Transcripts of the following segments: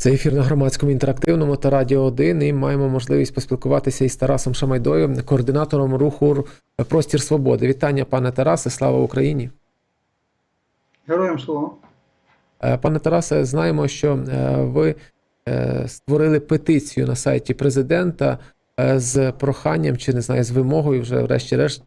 Це ефір на громадському інтерактивному та Радіо 1 і маємо можливість поспілкуватися із Тарасом Шамайдою, координатором руху Простір Свободи. Вітання, пане Тарасе, слава Україні. Героям слава. Е, Пане Тарасе, знаємо, що е, ви е, створили петицію на сайті президента з проханням чи не знаю, з вимогою, вже врешті-решт,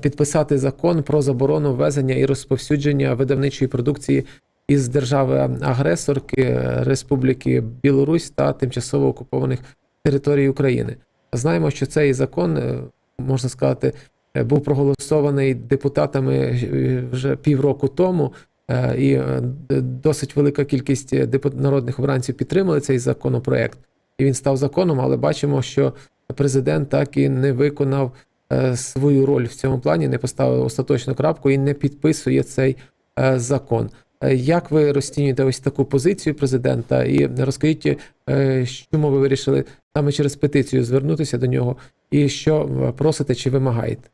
підписати закон про заборону ввезення і розповсюдження видавничої продукції із держави-агресорки е, Республіки Білорусь та тимчасово окупованих територій України. Знаємо, що цей закон, е, можна сказати, е, був проголосований депутатами вже півроку тому. І досить велика кількість народних обранців підтримали цей законопроект, і він став законом. Але бачимо, що президент так і не виконав свою роль в цьому плані, не поставив остаточну крапку і не підписує цей закон. Е, Як ви розцінюєте ось таку позицію президента? І розкажіть, е, чому ви вирішили саме через петицію звернутися до нього, і що просите чи вимагаєте?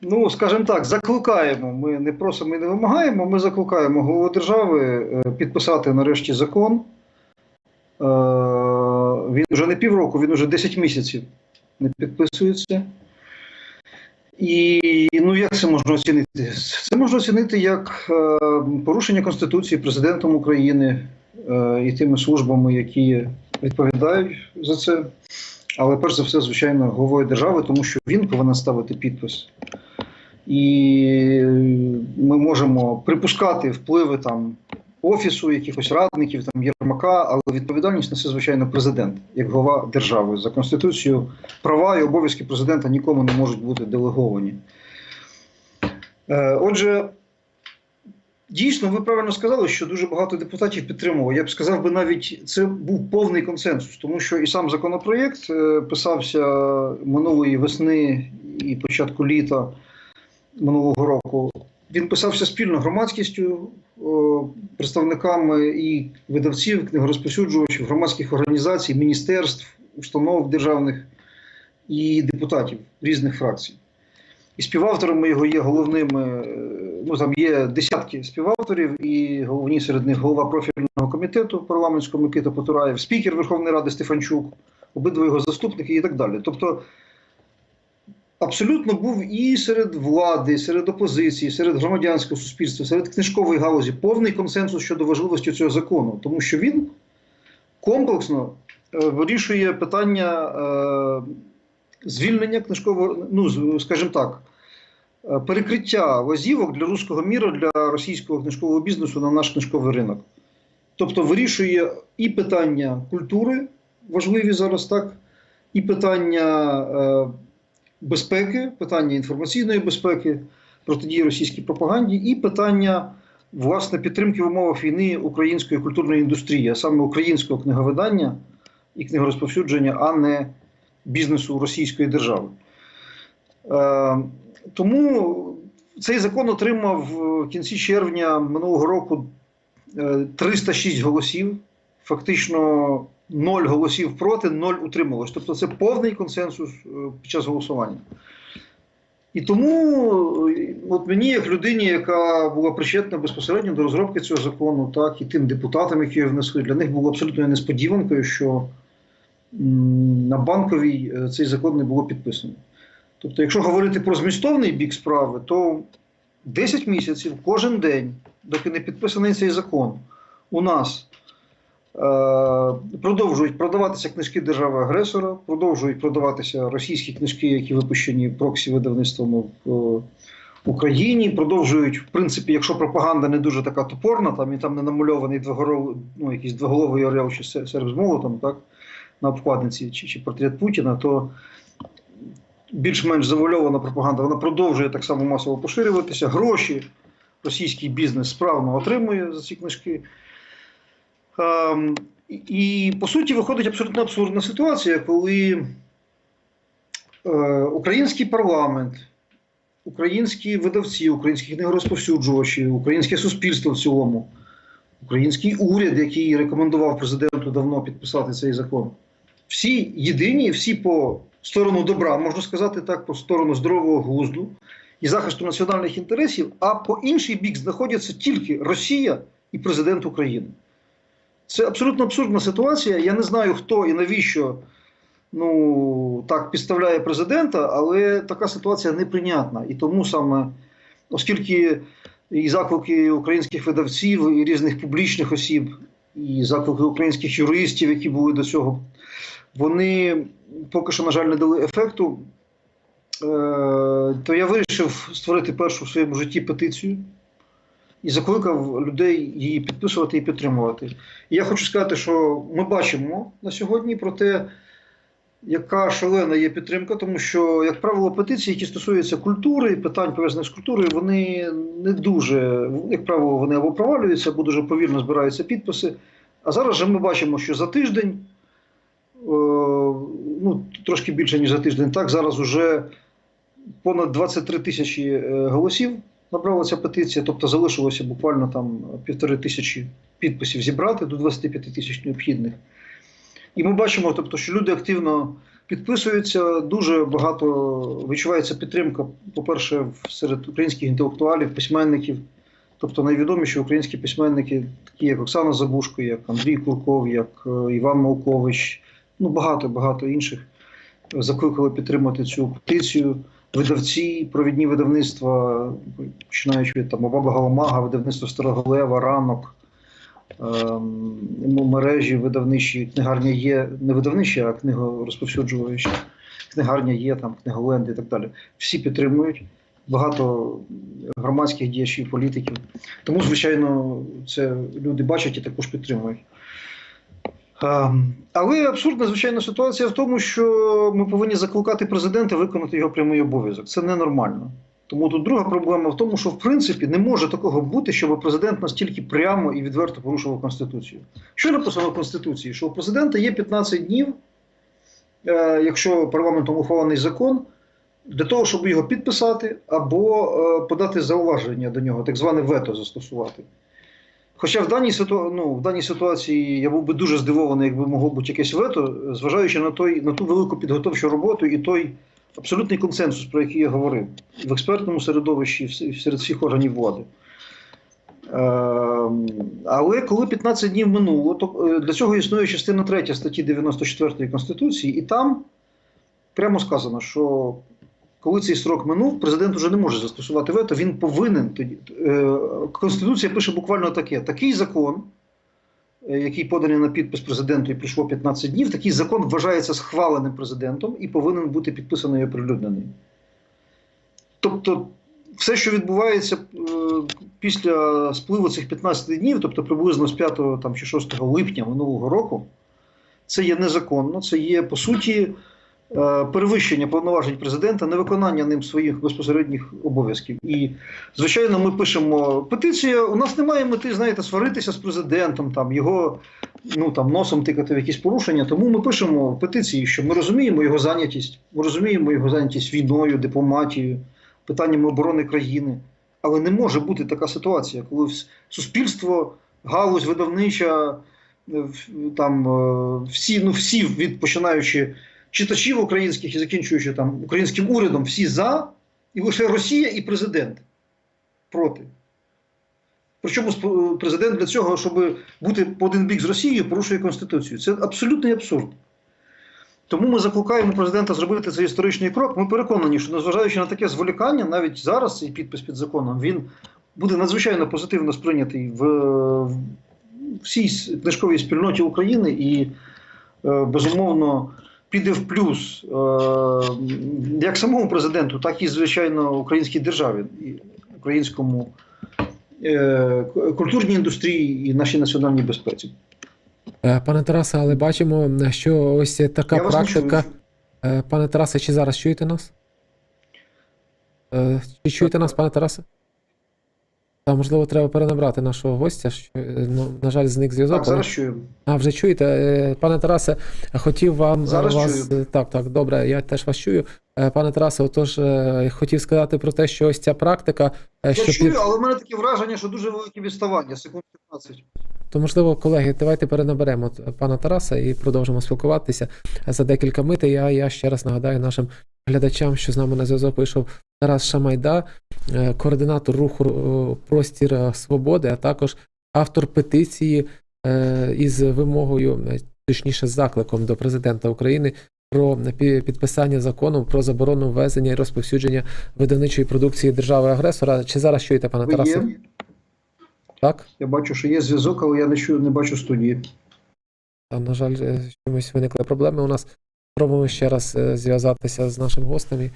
Ну, скажімо так, закликаємо. Ми не просимо і не вимагаємо. Ми закликаємо голову держави е, підписати нарешті закон. Він вже не півроку, він вже 10 місяців не підписується. І ну як це можна оцінити? Це можна оцінити як е, порушення Конституції президентом України е, і тими службами, які відповідають за це. Але перш за все, звичайно, головою держави, тому що він повинен ставити підпис. І ми можемо припускати впливи там офісу, якихось радників, там Єрмака, але відповідальність несе, звичайно, президент, як голова держави. За Конституцією права і обов'язки президента нікому не можуть бути делеговані. Е, Отже, дійсно, ви правильно сказали, що дуже багато депутатів підтримували. Я б сказав би навіть це був повний консенсус, тому що і сам законопроєкт е, писався минулої весни і початку літа минулого року. Він писався спільно громадськістю, представниками і видавців, книгорозповсюджувачів, громадських організацій, міністерств, установ державних і депутатів різних фракцій. І співавторами його є головними, е, ну там є десятки співавторів, і головні серед них голова профільного комітету парламентського Микита Потураєв, спікер Верховної Ради Стефанчук, обидва його заступники і так далі. Тобто абсолютно був і серед влади, і серед опозиції, серед громадянського суспільства, серед книжкової галузі повний консенсус щодо важливості цього закону, тому що він комплексно е, вирішує питання е, звільнення книжкового, ну скажімо так, е, перекриття лазівок для руського міра, для російського книжкового бізнесу на наш книжковий ринок. Тобто вирішує і питання культури, важливі зараз так, і питання безпеки, питання інформаційної безпеки, протидії російській пропаганді, і питання власне підтримки в умовах війни української культурної індустрії, а саме українського книговидання і книгорозповсюдження, а не бізнесу російської держави. Е, тому цей закон отримав в кінці червня минулого року е, 306 голосів. Фактично 0 голосів проти, 0 утрималось. Тобто це повний консенсус е, під час голосування. І тому е, от мені, як людині, яка була причетна безпосередньо до розробки цього закону, так і тим депутатам, які його внесли, для них було абсолютно несподіванкою, що на банковій е, цей закон не було підписано. Тобто, якщо говорити про змістовний бік справи, то 10 місяців кожен день, доки не підписаний цей закон, у нас продовжують продаватися книжки держави-агресора, продовжують продаватися російські книжки, які випущені проксі видавництвами в е, Україні. Продовжують, в принципі, якщо пропаганда не дуже така топорна, там і там не намальований двоголовий, ну, якийсь двоголовий орел чи серб з молотом, так, на обкладинці, чи, чи портрет Путіна, то більш-менш завуальована пропаганда, вона продовжує так само масово поширюватися. Гроші російський бізнес справно отримує за ці книжки. Ем, і, по суті, виходить абсолютно абсурдна ситуація, коли е, український парламент, українські видавці, українські книгорозповсюджувачі, українське суспільство в цілому, український уряд, який рекомендував президенту давно підписати цей закон, всі єдині, всі по сторону добра, можна сказати так, по сторону здорового глузду, і захисту національних інтересів, а по інший бік знаходяться тільки Росія і президент України. Це абсолютно абсурдна ситуація. Я не знаю, хто і навіщо ну, так підставляє президента, але така ситуація неприйнятна. І тому саме, оскільки і заклики українських видавців, і різних публічних осіб, і заклики українських юристів, які були до цього, вони поки що, на жаль, не дали ефекту. Е, то я вирішив створити першу в своєму житті петицію і закликав людей її підписувати і підтримувати. І я хочу сказати, що ми бачимо на сьогодні про те, яка шалена є підтримка, тому що, як правило, петиції, які стосуються культури, питань пов'язаних з культурою, вони не дуже, як правило, вони або провалюються, або дуже повільно збираються підписи. А зараз же ми бачимо, що за тиждень, е, ну трошки більше ніж за тиждень, так зараз уже понад 23 тисячі е, голосів набрала ця петиція, тобто залишилося буквально там півтори тисячі підписів зібрати до 25 тисяч необхідних. І ми бачимо, тобто, що люди активно підписуються, дуже багато відчувається підтримка, по-перше, серед українських інтелектуалів, письменників. Тобто найвідоміші українські письменники, такі як Оксана Забушко, як Андрій Курков, як е, Іван Малкович, ну багато багато інших закликали підтримати цю петицію. Видавці, провідні видавництва, починаючи від там Баба Галамага, видавництво Староголева, ранок, ем, ну, мережі видавничі, книгарня є, не видавничі, а книгорозповсюджувачі, книгарня є, там, книголенди і так далі. Всі підтримують. Багато громадських діячів, політиків. Тому, звичайно, це люди бачать і також підтримують. Ем, Але абсурдна звичайно ситуація в тому, що ми повинні закликати президента виконати його прямий обов'язок. Це ненормально. Тому тут друга проблема в тому, що в принципі не може такого бути, щоб президент настільки прямо і відверто порушував Конституцію. Що написано в Конституції? Що у президента є 15 днів, е, якщо парламентом ухвалений закон, для того, щоб його підписати або е, подати зауваження до нього, так зване вето застосувати. Хоча в даній, ситу... ну, в даній ситуації я був би дуже здивований, якби могло бути якесь вето, зважаючи на, той, на ту велику підготовчу роботу і той абсолютний консенсус, про який я говорив, в експертному середовищі, і серед всіх органів влади. Ем, але коли 15 днів минуло, то е, для цього існує частина 3 статті 94 Конституції, і там прямо сказано, що коли цей срок минув, президент вже не може застосувати вето, він повинен тоді. Е, Конституція пише буквально таке: такий закон, е, який поданий на підпис президенту і прийшло 15 днів, такий закон вважається схваленим президентом і повинен бути підписаний і оприлюднений. Тобто, все, що відбувається е, після спливу цих 15 днів, тобто приблизно з 5 там, чи 6 липня минулого року, це є незаконно, це є по суті перевищення повноважень президента, невиконання ним своїх безпосередніх обов'язків. І, звичайно, ми пишемо петиція. У нас немає мети, знаєте, сваритися з президентом, там його ну там носом тикати в якісь порушення. Тому ми пишемо петиції, що ми розуміємо його зайнятість, ми розуміємо його зайнятість війною, дипломатією, питаннями оборони країни. Але не може бути така ситуація, коли суспільство, галузь видавнича, е, там е, всі, ну всі від починаючи читачів українських і закінчуючи там українським урядом, всі за, і лише Росія і президент проти. Причому президент для цього, щоб бути по один бік з Росією, порушує Конституцію. Це абсолютний абсурд. Тому ми закликаємо президента зробити цей історичний крок. Ми переконані, що незважаючи на таке зволікання, навіть зараз цей підпис під законом, він буде надзвичайно позитивно сприйнятий в, в всій книжковій спільноті України і, е, безумовно, піде в плюс е, як самому президенту, так і, звичайно, українській державі, українському е, культурній індустрії і нашій національній безпеці. Е, Пане Тарасе, але бачимо, що ось така Я практика. Пане Тарасе, чи зараз чуєте нас? Чи чуєте нас, пане Тарасе? Та, можливо, треба перенабрати нашого гостя. Що, е, ну, на жаль, зник зв'язок. Так, зараз чуємо. А, вже чуєте? Е, Пане Тарасе, хотів вам Зараз вас. чую. Так, так, добре, я теж вас чую. Е, Пане Тарасе, отож, хотів сказати про те, що ось ця практика, Я що чую, під... але в мене таке враження, що дуже велике відставання, секунд 15. то можливо, колеги, давайте перенаберемо пана Тараса і продовжимо спілкуватися за декілька мит. Я, я ще раз нагадаю нашим глядачам, що з нами на зв'язок вийшов Тарас Шамайда, е, координатор руху е, Простір е, Свободи, а також автор петиції із вимогою, точніше, з закликом до президента України про підписання закону про заборону ввезення і розповсюдження видавничої продукції держави-агресора. Чи зараз чуєте, пане Тарасе? Так? Я бачу, що є зв'язок, але я не чую, не бачу студії. Та, на жаль, чомусь виникли проблеми у нас. Спробуємо ще раз е, зв'язатися з нашим гостем.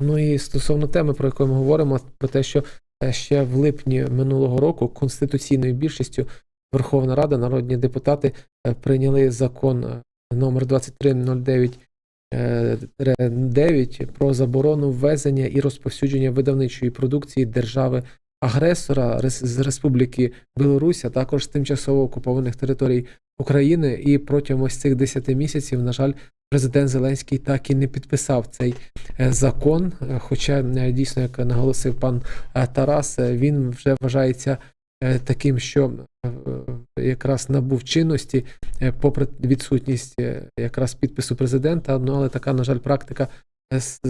Ну і стосовно теми, про яку ми говоримо, про те, що е, ще в липні минулого року конституційною більшістю Верховна Рада, народні депутати е, прийняли закон номер 2309 е, 9 про заборону ввезення і розповсюдження видавничої продукції держави агресора з Республіки Білорусь, а також з тимчасово окупованих територій України. І протягом ось цих 10 місяців, на жаль, президент Зеленський так і не підписав цей е, закон. Е, Хоча е, дійсно, як наголосив пан Тарас, він вже вважається таким, що якраз набув чинності, попри відсутність якраз підпису президента. Ну але така, на жаль, практика з,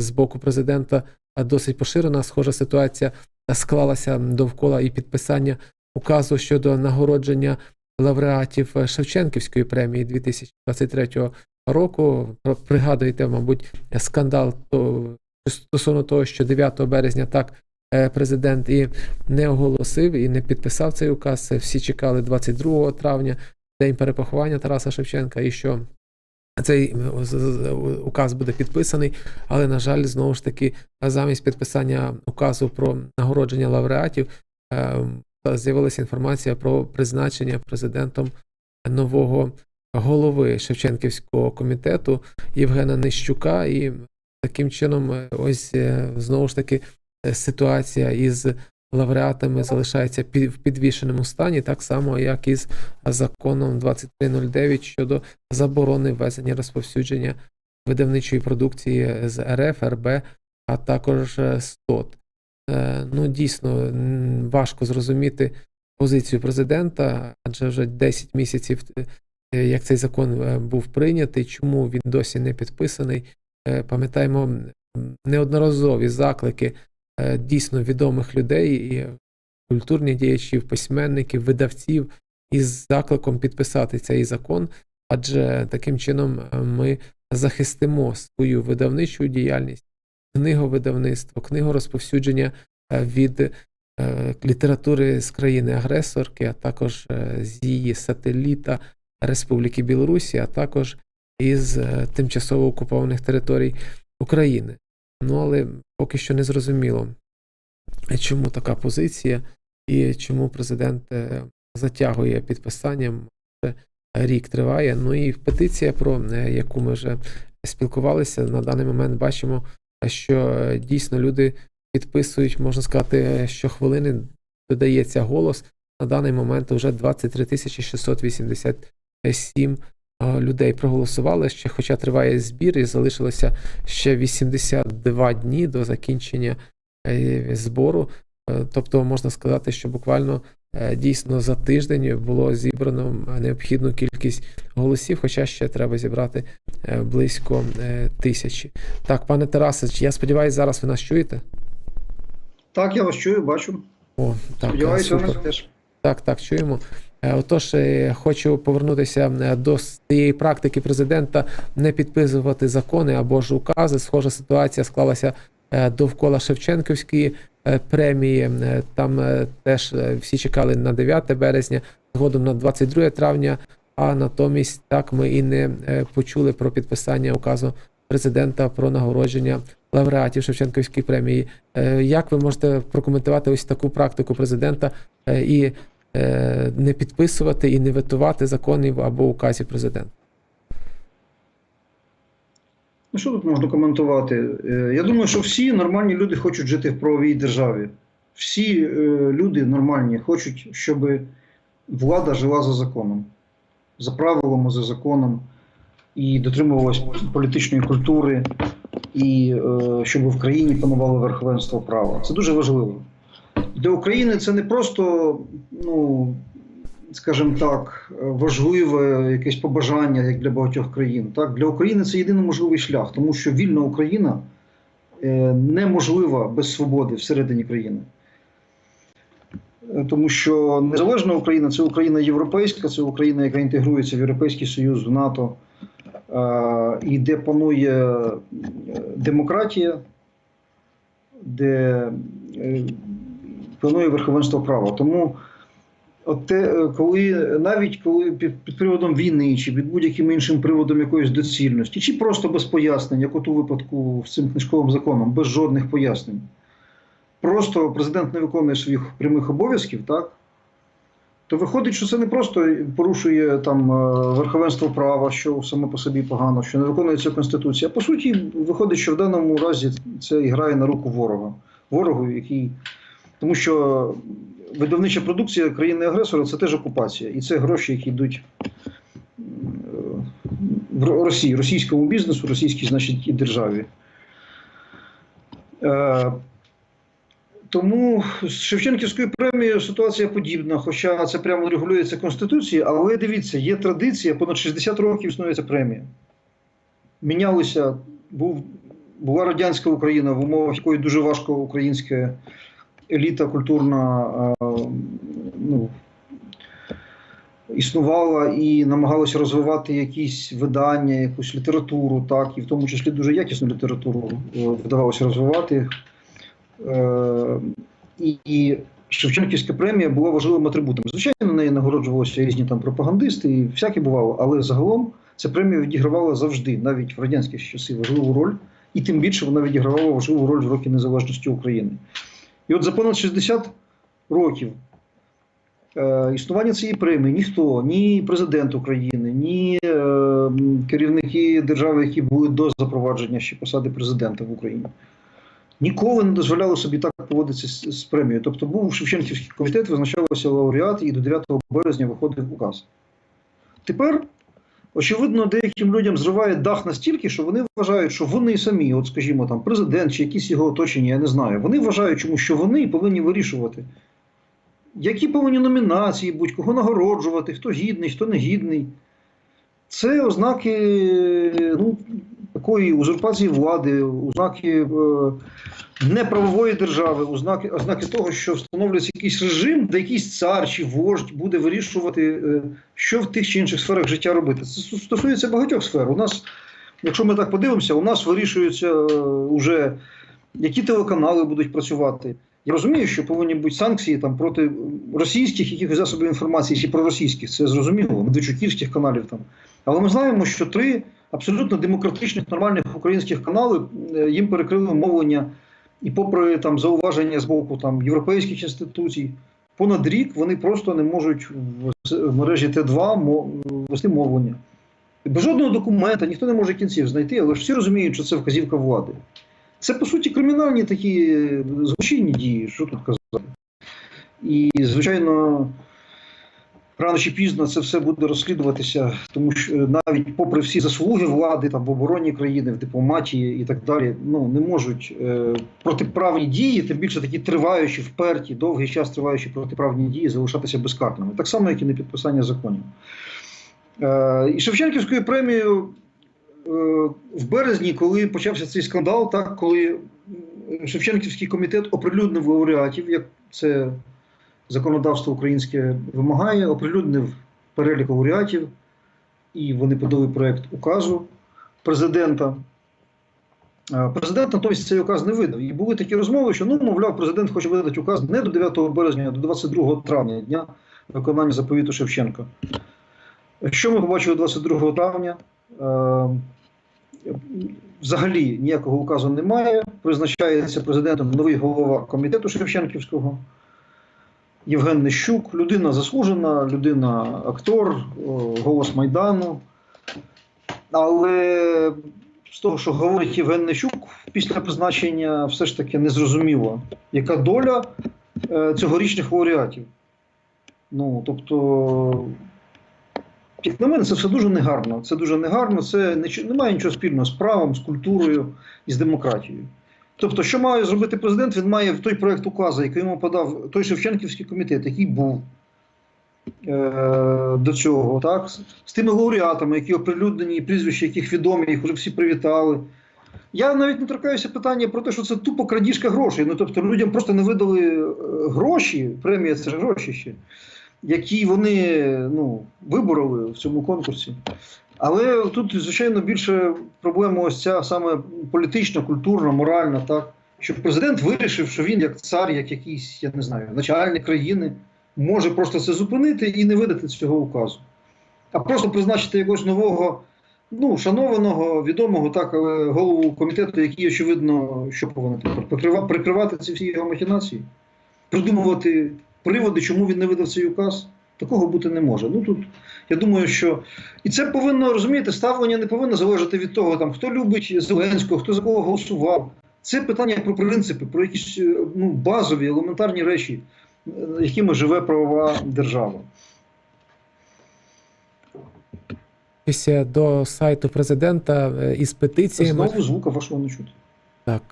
з- боку президента досить поширена. Схожа ситуація склалася довкола і підписання указу щодо нагородження лауреатів е, Шевченківської премії 2023 року. Пригадуєте, мабуть, скандал стосовно того, що 9 березня так е, президент і не оголосив і не підписав цей указ. Всі чекали 22 травня, день перепоховання Тараса Шевченка, і що цей е, указ буде підписаний, але, на жаль, знову ж таки, замість підписання указу про нагородження лауреатів е, з'явилася інформація про призначення президентом нового голови Шевченківського комітету Євгена Нищука. І таким чином, е, ось е, знову ж таки е, ситуація із лауреатами залишається в підвішеному стані, так само, як і з законом 2309 щодо заборони ввезення розповсюдження видавничої продукції з РФ, РБ, а також СТОТ. Е, Ну, дійсно, важко зрозуміти позицію президента, адже вже 10 місяців, е, як цей закон е, був прийнятий, чому він досі не підписаний. Пам'ятаємо неодноразові заклики дійсно відомих людей, і культурних діячів, письменників, видавців із закликом підписати цей закон, адже таким чином ми захистимо свою видавничу діяльність, книговидавництво, книгорозповсюдження е, від е, літератури з країни-агресорки, а також е, з її сателіта Республіки Білорусі, а також із тимчасово окупованих територій України. Ну але поки що не зрозуміло, чому така позиція і чому президент затягує підписанням. Рік триває. Ну і петиція, про яку ми вже спілкувалися, на даний момент бачимо, що е, дійсно люди підписують, можна сказати, е, щохвилини додається голос. На даний момент вже 23 тисячі 687 е, людей проголосували ще, хоча триває збір, і залишилося ще 82 дні до закінчення збору. Тобто можна сказати, що буквально дійсно за тиждень було зібрано необхідну кількість голосів, хоча ще треба зібрати е, близько е, тисячі. Так, пане Тарасе, я сподіваюся, зараз ви нас чуєте? Так, я вас чую, бачу. О, так, е, Сподіваюся, нас теж. Так, так, чуємо. Е, Отож, е, хочу повернутися е, до тієї практики президента не підписувати закони або ж укази. Схожа ситуація склалася е, довкола Шевченківської е, премії. Е, Там е, теж е, всі чекали на 9 березня, згодом на 22 травня. А натомість так ми і не е, почули про підписання указу президента про нагородження лауреатів Шевченківської премії. Е, Як ви можете прокоментувати ось таку практику президента е, і е, не підписувати і не ветувати законів або указів президента? Ну, що тут можна коментувати? Е, Я думаю, що всі нормальні люди хочуть жити в правовій державі. Всі е, люди нормальні хочуть, щоб влада жила за законом, за правилами, за законом, і дотримувалась політичної культури, і е, щоб в країні панувало верховенство права. Це дуже важливо. Для України це не просто, ну, скажімо так, важливе якесь побажання, як для багатьох країн. Так? Для України це єдиний можливий шлях, тому що вільна Україна е, неможлива без свободи всередині країни. Е, Тому що незалежна Україна це Україна європейська, це Україна, яка інтегрується в Європейський Союз, в НАТО, е, і де панує демократія, де панує верховенство права. Тому от те, е, коли навіть коли під, під приводом війни, чи під будь-яким іншим приводом якоїсь доцільності, чи просто без пояснень, як от у випадку з цим книжковим законом, без жодних пояснень, просто президент не виконує своїх прямих обов'язків, так? То виходить, що це не просто порушує там е, верховенство права, що само по собі погано, що не виконується Конституція. А по суті, виходить, що в даному разі це грає на руку ворога. Ворогу, який. Тому що видавнича продукція країни-агресора це теж окупація. І це гроші, які йдуть е, в Росії, російському бізнесу, російській, значить, і державі. Е, тому з Шевченківською премією ситуація подібна, хоча це прямо регулюється Конституцією, але дивіться, є традиція, понад 60 років існує ця премія. Мінялися, був, була радянська Україна, в умовах якої дуже важко українська еліта культурна е, ну, існувала і намагалася розвивати якісь видання, якусь літературу, так, і в тому числі дуже якісну літературу е, вдавалося розвивати. Е, і, Шевченківська премія була важливим атрибутом. Звичайно, на неї нагороджувалися різні там пропагандисти, і всяке бувало, але загалом ця премія відігравала завжди, навіть в радянські часи, важливу роль, і тим більше вона відігравала важливу роль в роки незалежності України. І от за понад 60 років е, існування цієї премії ніхто, ні президент України, ні е, керівники держави, які були до запровадження ще посади президента в Україні, ніколи не дозволяли собі так поводитися з, премією. Тобто був Шевченківський комітет, визначалося лауреат, і до 9 березня виходив указ. Тепер, очевидно, деяким людям зриває дах настільки, що вони вважають, що вони самі, от скажімо, там президент чи якісь його оточення, я не знаю, вони вважають, чому що вони повинні вирішувати, які повинні номінації будь кого нагороджувати, хто гідний, хто не гідний. Це ознаки ну, такої узурпації влади, ознаки е, неправової держави, ознаки, ознаки того, що встановлюється якийсь режим, де якийсь цар чи вождь буде вирішувати, е, що в тих чи інших сферах життя робити. Це стосується багатьох сфер. У нас, якщо ми так подивимося, у нас вирішується е, уже, які телеканали будуть працювати. Я розумію, що повинні бути санкції там проти російських якихось засобів інформації чи проросійських, це зрозуміло, медведчуківських каналів там. Але ми знаємо, що три абсолютно демократичних нормальних українських канали е, їм перекрили мовлення, і попри там зауваження з боку там європейських інституцій, понад рік вони просто не можуть в мережі Т2 вести мовлення. Без жодного документа ніхто не може кінців знайти, але ж всі розуміють, що це вказівка влади. Це по суті кримінальні такі е, злочинні дії, що тут казати. І, звичайно, рано чи пізно це все буде розслідуватися, тому що е, навіть попри всі заслуги влади там в обороні країни, в дипломатії і так далі, ну не можуть е, протиправні дії, тим більше такі триваючі, вперті, довгий час триваючі протиправні дії залишатися безкарними, так само, як і непідписання законів. Е, і Шевченківською премією е, в березні, коли почався цей скандал, так коли Шевченківський комітет оприлюднив лауреатів, як це законодавство українське вимагає, оприлюднив перелік лауреатів, і вони подали проєкт указу президента. Президент натомість цей указ не видав. І були такі розмови, що ну, мовляв, президент хоче видати указ не до 9 березня, а до 22 травня, дня виконання заповіту Шевченка. Що ми побачили 22 травня? Взагалі ніякого указу немає. Призначається президентом новий голова комітету Шевченківського. Євген Нещук, людина заслужена, людина актор, голос Майдану. Але з того, що говорить Євген Нещук, після призначення все ж таки незрозуміло, яка доля е, цьогорічних лауреатів. Ну, тобто, як на мене, це все дуже негарно. Це дуже негарно, це нічо- немає нічого спільного з правом, з культурою і з демократією. Тобто, що має зробити президент? Він має в той проект указу, який йому подав той Шевченківський комітет, який був е, до цього, так, з- з тими лауреатами, які оприлюднені, прізвища яких відомі, їх вже всі привітали. Я навіть не торкаюся питання про те, що це тупо крадіжка грошей. Ну тобто людям просто не видали е, гроші, премія це ж гроші ще, які вони ну, вибороли в цьому конкурсі. Але тут, звичайно, більше проблема ось ця саме політична, культурна, моральна, так. Що президент вирішив, що він як цар, як якийсь, я не знаю, начальник країни, може просто це зупинити і не видати цього указу. А просто призначити якогось нового, ну, шанованого, відомого так, голову комітету, який, очевидно, що повинен прикривати ці всі його махінації, придумувати приводи, чому він не видав цей указ. Такого бути не може. Ну тут я думаю, що і це повинно розумієте, ставлення не повинно залежати від того, там хто любить Зеленського, хто за кого голосував. Це питання про принципи, про якісь е, ну, базові, елементарні речі, е, якими живе правова держава. Після до сайту президента е, із петиціями. Знову звука вашого не чути. Так.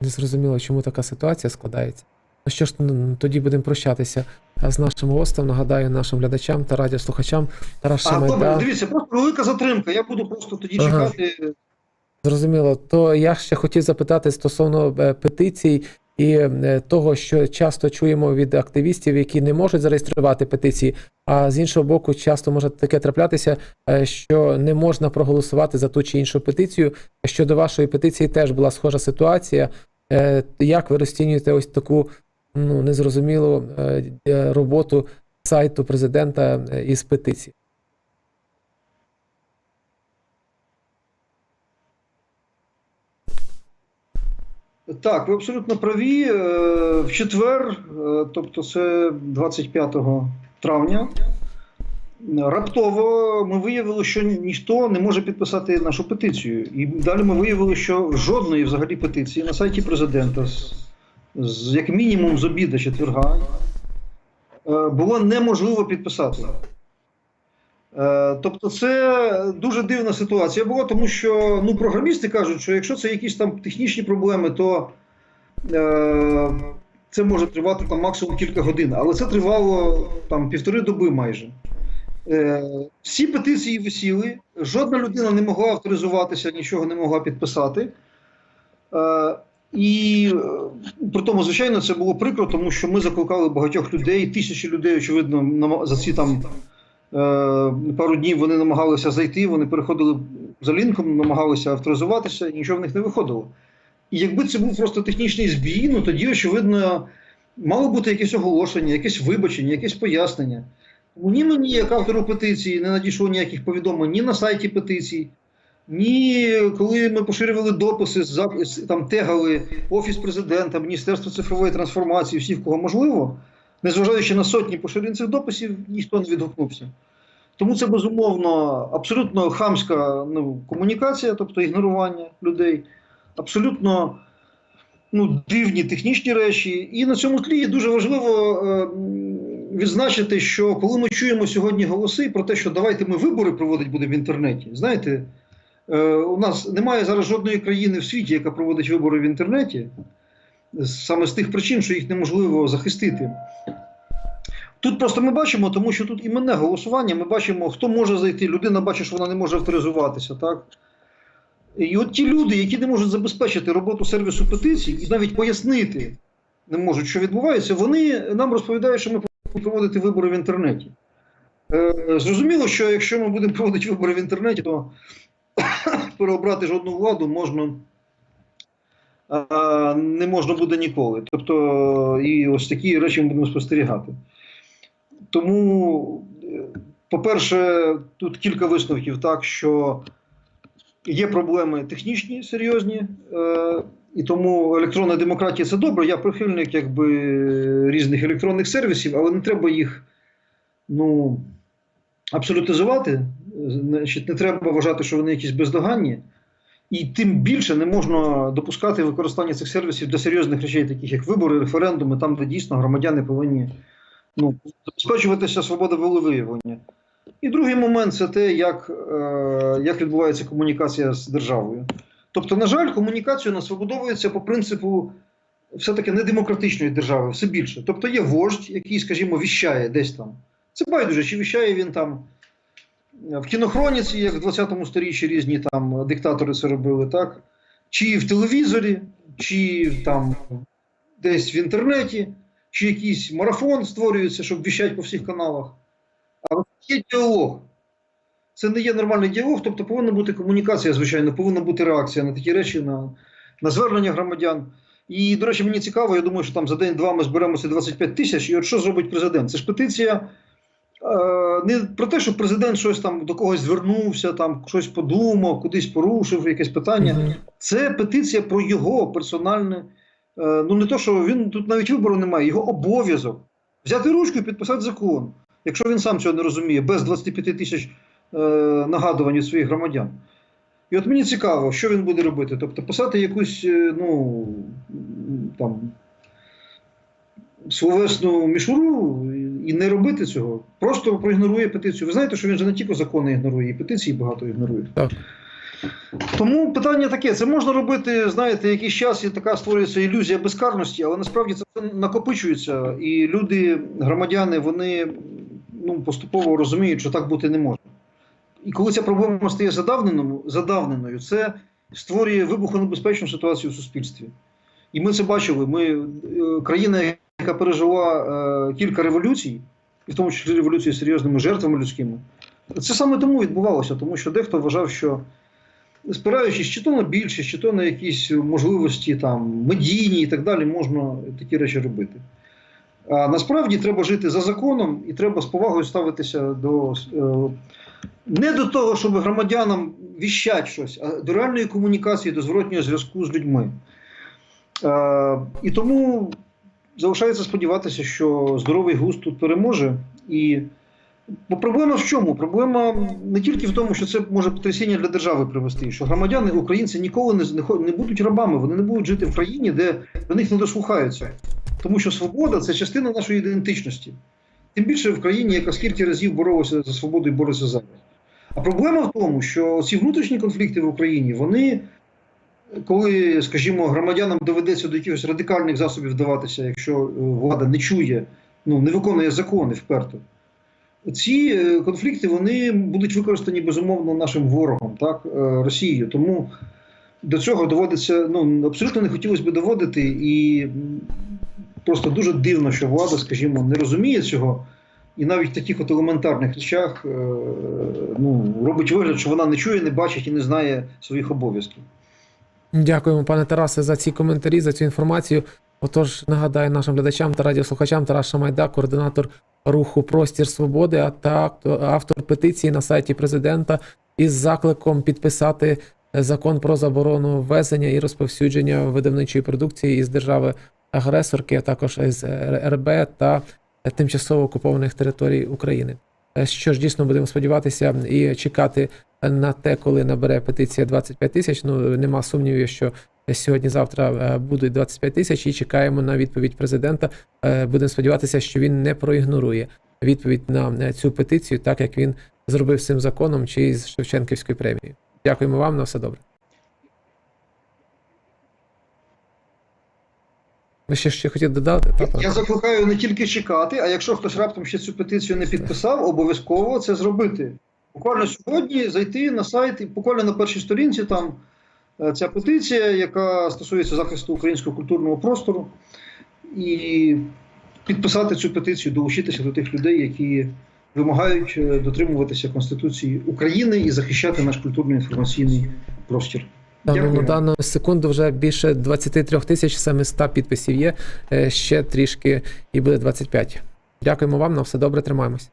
Не зрозуміло, чому така ситуація складається. Ну що ж, тоді будемо прощатися з нашим гостем. Нагадаю нашим глядачам та радіослухачам Тарас А добре, дивіться, просто велика затримка. Я буду просто тоді Ага. чекати. Зрозуміло. То я ще хотів запитати стосовно е, петицій і е, того, що часто чуємо від активістів, які не можуть зареєструвати петиції, а з іншого боку, часто може таке траплятися, е, що не можна проголосувати за ту чи іншу петицію. Щодо вашої петиції теж була схожа ситуація. Як ви розцінюєте ось таку ну, незрозумілу е, е, роботу сайту президента е, із петиції? Так, ви абсолютно праві. В четвер, тобто це 25 травня, раптово ми виявили, що ніхто не може підписати нашу петицію. І далі ми виявили, що жодної взагалі петиції на сайті президента, з, як мінімум з обіда четверга, е, було неможливо підписати. Е, Тобто це дуже дивна ситуація була, тому що ну, програмісти кажуть, що якщо це якісь там технічні проблеми, то е, це може тривати там максимум кілька годин, але це тривало там півтори доби майже. Е, всі петиції висіли, жодна людина не могла авторизуватися, нічого не могла підписати. Е, і е, при тому, звичайно, це було прикро, тому що ми закликали багатьох людей, тисячі людей, очевидно, за ці там Е, Пару днів вони намагалися зайти, вони переходили за лінком, намагалися авторизуватися, і нічого в них не виходило. І якби це був просто технічний збій, ну тоді, очевидно, мало бути якесь оголошення, якесь вибачення, якесь пояснення. Ні мені, як автору петиції, не надійшло ніяких повідомлень ні на сайті петицій, ні коли ми поширювали дописи, там тегали Офіс президента, Міністерство цифрової трансформації, всіх, кого можливо. Незважаючи на сотні поширень цих дописів, ніхто не відгукнувся. Тому це безумовно абсолютно хамська ну, комунікація, тобто ігнорування людей, абсолютно ну, дивні технічні речі. І на цьому тлі дуже важливо е, відзначити, що коли ми чуємо сьогодні голоси про те, що давайте ми вибори проводити будемо в інтернеті, знаєте, у нас немає зараз жодної країни в світі, яка проводить вибори в інтернеті, саме з тих причин, що їх неможливо захистити. Тут просто ми бачимо, тому що тут іменне голосування, ми бачимо, хто може зайти. Людина бачить, що вона не може авторизуватися. Так? І от ті люди, які не можуть забезпечити роботу сервісу петицій і навіть пояснити не можуть, що відбувається, вони нам розповідають, що ми повинні проводити вибори в інтернеті. Е, зрозуміло, що якщо ми будемо проводити вибори в інтернеті, то переобрати жодну владу можна. Не можна буде ніколи. Тобто, і ось такі речі ми будемо спостерігати. Тому, по-перше, тут кілька висновків, так що є проблеми технічні, серйозні, е, і тому електронна демократія це добре. Я прихильник якби, різних електронних сервісів, але не треба їх ну, абсолютизувати. Значить, не треба вважати, що вони якісь бездоганні. І тим більше не можна допускати використання цих сервісів для серйозних речей, таких як вибори, референдуми, там, де дійсно громадяни повинні ну, забезпечуватися свобода волевиявлення. І другий момент це те, як, е, як відбувається комунікація з державою. Тобто, на жаль, комунікація у нас вибудовується по принципу все-таки недемократичної держави, все більше. Тобто є вождь, який, скажімо, віщає десь там. Це байдуже, чи віщає він там в кінохроніці, як в 20 сторіччі різні там диктатори це робили, так? чи в телевізорі, чи там десь в інтернеті, чи якийсь марафон створюється, щоб віщати по всіх каналах. А от є діалог. Це не є нормальний діалог, тобто повинна бути комунікація, звичайно, повинна бути реакція на такі речі, на, на звернення громадян. І, до речі, мені цікаво, я думаю, що там за день-два ми зберемося 25 тисяч. І от що зробить президент? Це ж петиція е, не про те, що президент щось там до когось звернувся, там щось подумав, кудись порушив якесь питання. Мгм. Це петиція про його персональне. е, Ну не то, що він тут навіть вибору немає, його обов'язок взяти ручку і підписати закон, якщо він сам цього не розуміє, без 25 тисяч е, нагадувань від своїх громадян. І от мені цікаво, що він буде робити. Тобто писати якусь, е, ну там словесну мішуру і не робити цього. Просто проігнорує петицію. Ви знаєте, що він же не тільки закони ігнорує, і петиції багато ігнорує. Так. Тому питання таке: це можна робити, знаєте, якийсь час і така створюється ілюзія безкарності, але насправді це все накопичується, і люди, громадяни, вони ну, поступово розуміють, що так бути не може. І коли ця проблема стає задавненою, задавненою, це створює вибухонебезпечну ситуацію в суспільстві. І ми це бачили. Ми е, країна, яка пережила е, кілька революцій, і в тому числі революції з серйозними жертвами людськими. Це саме тому відбувалося, тому що дехто вважав, що спираючись чи то на більшість, чи то на якісь можливості там медійні і так далі, можна такі речі робити. А насправді треба жити за законом і треба з повагою ставитися до е, не до того, щоб громадянам віщать щось, а до реальної комунікації, до зворотнього зв'язку з людьми. Е, і тому залишається сподіватися, що здоровий глузд тут переможе. І Бо проблема в чому? Проблема не тільки в тому, що це може потрясіння для держави привести, що громадяни, українці ніколи не, не, не будуть рабами, вони не будуть жити в країні, де до них не дослухаються. Тому що свобода це частина нашої ідентичності. Тим більше в країні, яка скільки разів боролася за свободу і бореться зараз. А проблема в тому, що ці внутрішні конфлікти в Україні, вони, коли, скажімо, громадянам доведеться до якихось радикальних засобів вдаватися, якщо е, влада не чує, ну не виконує закони вперто. Ці е, конфлікти вони будуть використані безумовно нашим ворогом, так, е, Росією. Тому до цього доводиться, ну абсолютно не хотілося б доводити, і просто дуже дивно, що влада, скажімо, не розуміє цього, і навіть в таких от елементарних речах ну, робить вигляд, що вона не чує, не бачить і не знає своїх обов'язків. Дякуємо, пане Тарасе, за ці коментарі, за цю інформацію. Отож, нагадаю нашим глядачам та радіослухачам Тарас Шамайда, координатор руху Простір Свободи, а автор петиції на сайті президента із закликом підписати закон про заборону ввезення і розповсюдження видавничої продукції із держави агресорки, а також із РБ та тимчасово окупованих територій України. Е, Що ж дійсно будемо сподіватися і чекати на те, коли набере петиція 25 тисяч. Ну нема сумнівів, що сьогодні-завтра е, будуть 25 тисяч, і чекаємо на відповідь президента. Е, Будемо сподіватися, що він не проігнорує відповідь на цю петицію, так як він зробив цим законом чи з Шевченківською премією. Дякуємо вам на все добре. Ви ще ще хотіли додати? Пане? Я закликаю не тільки чекати, а якщо хтось раптом ще цю петицію не підписав, обов'язково це зробити. Буквально сьогодні зайти на сайт, і буквально на першій сторінці там е, ця петиція, яка стосується захисту українського культурного простору, і підписати цю петицію, долучитися до тих людей, які вимагають е, дотримуватися Конституції України і захищати наш культурний інформаційний простір. Станом на дану секунду вже більше 23 тисяч 700 підписів є. Е, Ще трішки і буде 25. Дякуємо вам, на все добре, тримаємось.